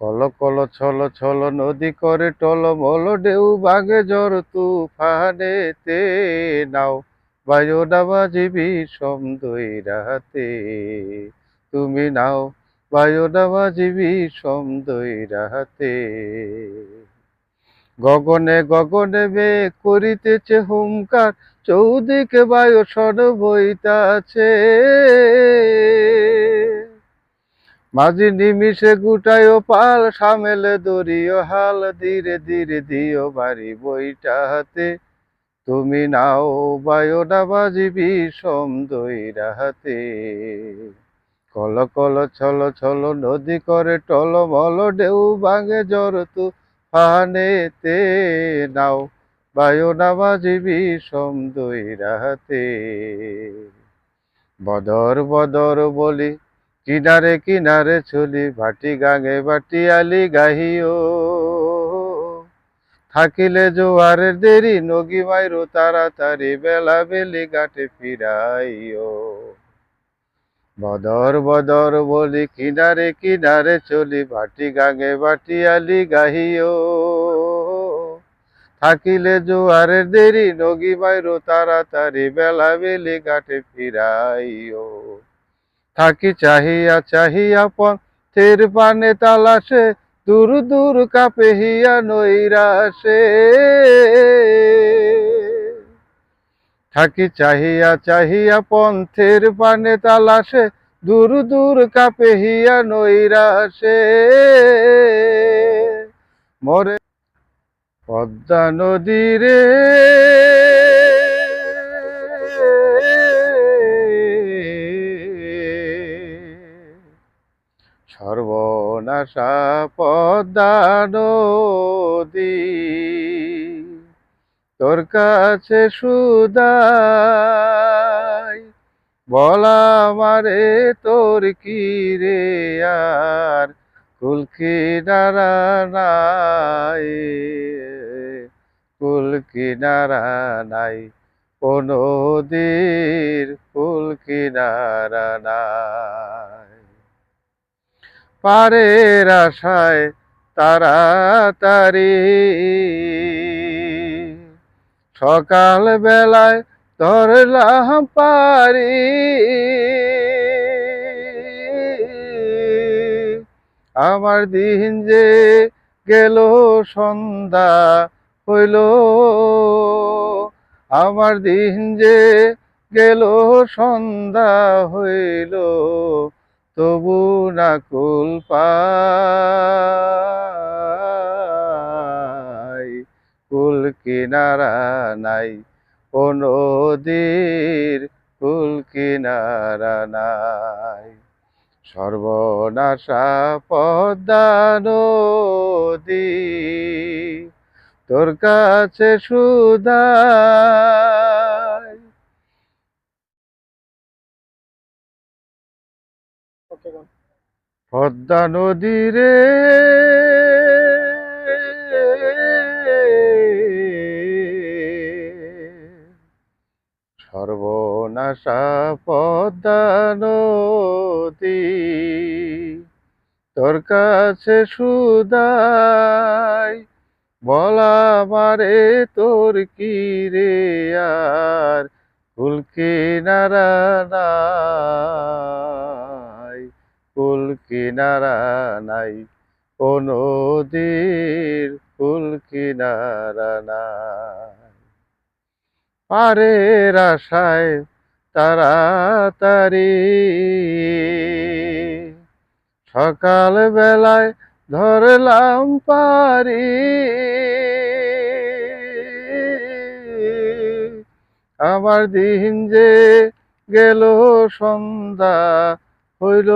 Call call ছল ছল নদী করে টলমল ঢেউ বাগে জ্বর তুফানেতে। নাও বায়ু সম সমদই রাতে। তুমি নাও বায়ু সম সমদই রাতে। গগনে গগনে বে করিতেছে হুঙ্কার, চৌদিকে বায়ু সর বইতাছে মাঝি নিমিষে গুটায় পাল, সামেলে দরিও হাল, ধীরে ধীরে দিও বাড়ি বইটা হাতে তুমি নাও বায়োডা বাজিবি সমদইরা হাতে কল কল ছল ছল নদী করে টল মল ঢেউ ভাঙে জ্বর তু ফানেতে নাও বায়োডা বাজিবি সমদইরা হাতে বদর বদর বলি কিনারে কিনারে চলি, ভাটি গাঙে বাটি আলি গাহিও। থাকিলে জোয়ারের দেরি, নগি মাইরো তাড়াতাড়ি বেলা বেলি গাটে ফিরাইও। বদর বদর বলি, কিনারে কিনারে চলি, ভাটি গাঙে বাটি আলি গাহিও। থাকিলে জোয়ারের দেরি, নগি মাইরো তাড়াতাড়ি বেলা বেলি গাটে ফিরাইও। থাকি, চাহিয়া চাহিয়া পথের পানে তালাশে, দূর দূর কাপে হিয়া নৈরাশে। থাকি, চাহিয়া চাহিয়া পন্থের পানে তালাশে, দূর দূর কাপে হিয়া নৈরাশে। মরে পদ্মা নদীরে সর্বনাশা পদ্মা তোর কাছে সুদাই, বলা মারে তোর কি রে আর? কুলকি নারা কুলকি নারা নাই ও নদীর কুলকি নারা নাই। পারের আশায় তাড়াতাড়ি। সকাল বেলায় ধরলাম পারি। আমার দিন যে গেল, সন্ধ্যা হইল। আমার দিন যে গেল, সন্ধ্যা হইল। তবু না কুল পাই। কুল কিনারা নাই ও নদীর কুল কিনারা নাই। সর্বনাশা পদ্মা নদী তোর কাছে সুদাই পদ্মা নদী রে। সর্বনাশা পদ্মা নদী, তোর কাছে সুদাই বলা মারে তোর কি রে আর কুলকি নারা কিনারা নাই। ও নদীর কুল কিনারা নাই। পারের আশায় তাড়াতাড়ি সকাল বেলায় ধরলাম পারি। আমার দিন যে গেল সন্ধ্যা হইল।